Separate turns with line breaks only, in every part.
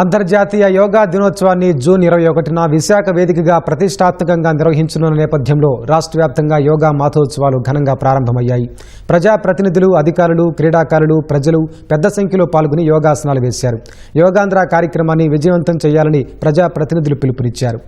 అంతర్జాతీయ యోగా దినోత్సవాన్ని జూన్ ఇరవై ఒకటిన విశాఖ వేదికగా ప్రతిష్టాత్మకంగా నిర్వహించనున్న నేపథ్యంలో రాష్ట్ర వ్యాప్తంగా యోగా మాథోత్సవాలు ఘనంగా ప్రారంభమయ్యాయి. ప్రజాప్రతినిధులు అధికారులు క్రీడాకారులు ప్రజలు పెద్ద సంఖ్యలో పాల్గొని యోగాసనాలు వేశారు. యోగాంధ్ర కార్యక్రమాన్ని విజయవంతం చేయాలని ప్రజాప్రతినిధులు పిలుపునిచ్చారు.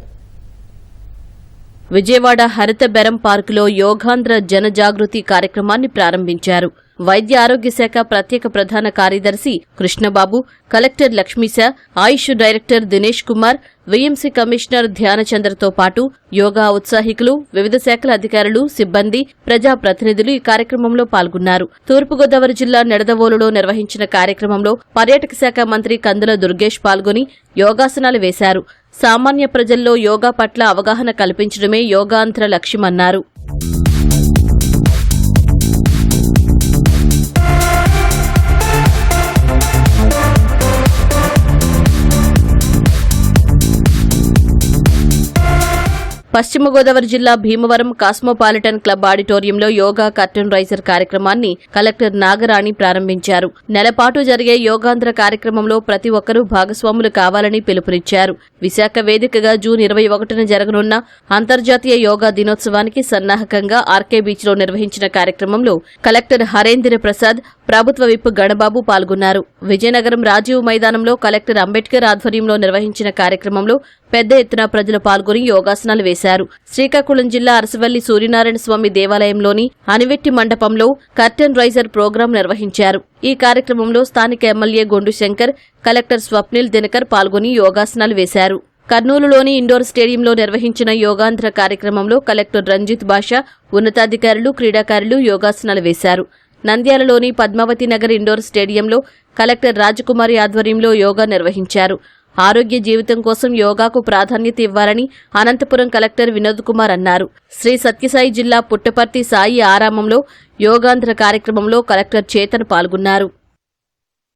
విజయవాడ హరిత బెరం పార్కులో యోగాంధ్ర జనజాగృతి కార్యక్రమాన్ని ప్రారంభించారు. వైద్య ఆరోగ్య శాఖ ప్రత్యేక ప్రధాన కార్యదర్శి Krishnababu collector Lakshmisha AYUSH director Dinesh Kumar VMC commissioner ధ్యానచంద్రతో పాటు యోగా ఉత్సాహికులు వివిధ శాఖల అధికారులు సిబ్బంది ప్రజాప్రతినిధులు ఈ కార్యక్రమంలో పాల్గొన్నారు. తూర్పుగోదావరి జిల్లా నెడదవోలులో నిర్వహించిన కార్యక్రమంలో పర్యాటక శాఖ మంత్రి కందుల దుర్గేష్ పాల్గొని యోగాసనాలు వేశారు. సామాన్య ప్రజల్లో యోగా పట్ల అవగాహన కల్పించడమే యోగాంధ్ర లక్ష్యమన్నారు. పశ్చిమ గోదావరి జిల్లా భీమవరం కాస్మోపాలిటన్ క్లబ్ ఆడిటోరియంలో యోగా కర్టన్ రైజర్ కార్యక్రమాన్ని కలెక్టర్ నాగరాణి ప్రారంభించారు. నెలపాటు జరిగే యోగాంధ్ర కార్యక్రమంలో ప్రతి ఒక్కరూ భాగస్వాములు కావాలని పిలుపునిచ్చారు. విశాఖ వేదికగా జూన్ ఇరవై ఒకటిన జరగనున్న అంతర్జాతీయ యోగా దినోత్సవానికి సన్నాహకంగా ఆర్కే బీచ్లో నిర్వహించిన కార్యక్రమంలో కలెక్టర్ హరేంద్ర ప్రసాద్ ప్రభుత్వ విప్ గణబాబు పాల్గొన్నారు. విజయనగరం రాజీవ్ మైదానంలో కలెక్టర్ అంబేద్కర్ ఆధ్వర్యంలో నిర్వహించిన కార్యక్రమంలో పెద్ద ఎత్తున ప్రజలు పాల్గొని యోగాసనాలు వేశారు. శ్రీకాకుళం జిల్లా అరసవల్లి సూర్యనారాయణ స్వామి దేవాలయంలోని అనివెట్టి మండపంలో కర్టెన్ రైజర్ ప్రోగ్రాం నిర్వహించారు. ఈ కార్యక్రమంలో స్థానిక ఎమ్మెల్యే గొండు శంకర్ కలెక్టర్ స్వప్నిల్ దినకర్ పాల్గొని యోగాసనాలు వేశారు. కర్నూలులోని ఇండోర్ స్టేడియంలో నిర్వహించిన యోగాంధ్ర కార్యక్రమంలో కలెక్టర్ రంజిత్ బాషా ఉన్నతాధికారులు క్రీడాకారులు యోగాసనాలు వేశారు. నంద్యాలలోని పద్మావతి నగర్ ఇండోర్ స్టేడియంలో కలెక్టర్ రాజకుమారి ఆధ్వర్యంలో యోగా నిర్వహించారు. ఆరోగ్య జీవితం కోసం యోగాకు ప్రాధాన్యత ఇవ్వాలని అనంతపురం కలెక్టర్ వినోద్ కుమార్ అన్నారు. శ్రీ సత్యసాయి జిల్లా పుట్టపర్తి సాయి ఆరామంలో యోగాంధ్ర కార్యక్రమంలో కలెక్టర్ చేతన్ పాల్గొన్నారు.